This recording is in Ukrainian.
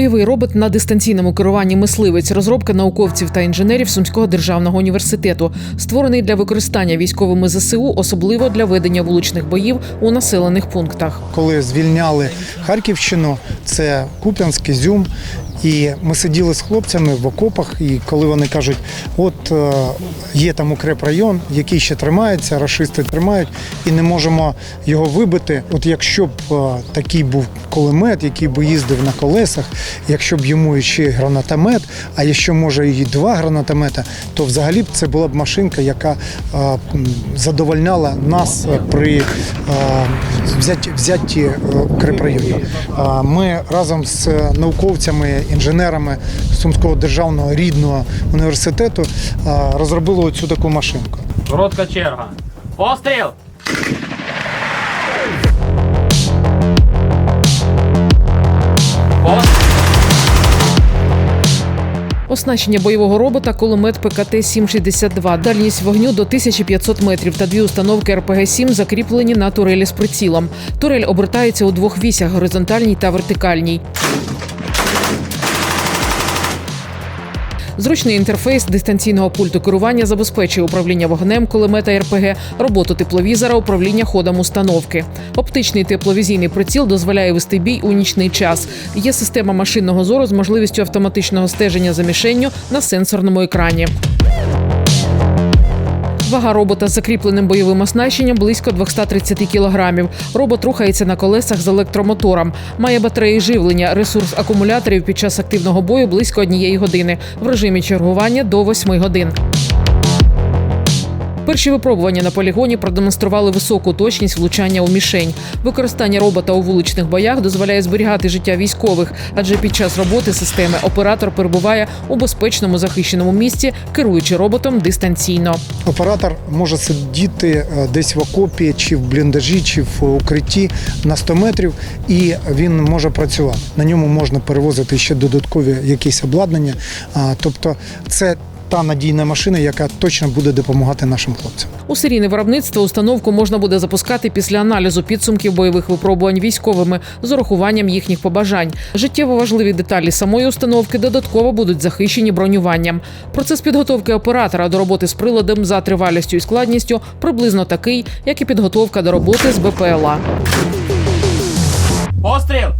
Бойовий робот на дистанційному керуванні мисливець, розробка науковців та інженерів Сумського державного університету, створений для використання військовими ЗСУ, особливо для ведення вуличних боїв у населених пунктах. Коли звільняли Харківщину, це Куп'янськ, Ізюм. І ми сиділи з хлопцями в окопах, і коли вони кажуть, от е, є там укрепрайон, який ще тримається, рашисти тримають, і не можемо його вибити. От якщо б е, такий був кулемет, який би їздив на колесах, якщо б йому ще гранатомет, а якщо може і два гранатомета, то взагалі б це була б машинка, яка е, задовольняла нас е, при е, взятті, взятті укрепрайону. Е, Ми разом з науковцями, інженерами Сумського державного рідного університету розробили цю таку машинку. Коротка черга. Постріл! Оснащення бойового робота кулемет ПКТ 762 дальність вогню до 1500 метрів та дві установки РПГ 7 закріплені на турелі з прицілом. Турель обертається у двох вісях горизонтальній та вертикальній. Зручний інтерфейс дистанційного пульту керування забезпечує управління вогнем кулемета РПГ, роботу тепловізора, управління ходом установки. Оптичний тепловізійний приціл дозволяє вести бій у нічний час. Є система машинного зору з можливістю автоматичного стеження за мішенню на сенсорному екрані. Вага робота з закріпленим бойовим оснащенням близько 230 кілограмів. Робот рухається на колесах з електромотором. Має батареї живлення, ресурс акумуляторів під час активного бою близько однієї години. В режимі чергування до 8 годин. Перші випробування на полігоні продемонстрували високу точність влучання у мішень. Використання робота у вуличних боях дозволяє зберігати життя військових, адже під час роботи системи оператор перебуває у безпечному захищеному місці, керуючи роботом дистанційно. Оператор може сидіти е, десь в окопі, чи в бліндажі, чи в укритті на 100 метрів, і він може працювати. На ньому можна перевозити ще додаткові якісь обладнання. Тобто, це та надійна машина, яка точно буде допомагати нашим хлопцям. У серійне виробництво установку можна буде запускати після аналізу підсумків бойових випробувань військовими з урахуванням їхніх побажань. Життєво важливі деталі самої установки додатково будуть захищені бронюванням. Процес підготовки оператора до роботи з приладом за тривалістю і складністю приблизно такий, як і підготовка до роботи з БПЛА. Постріл!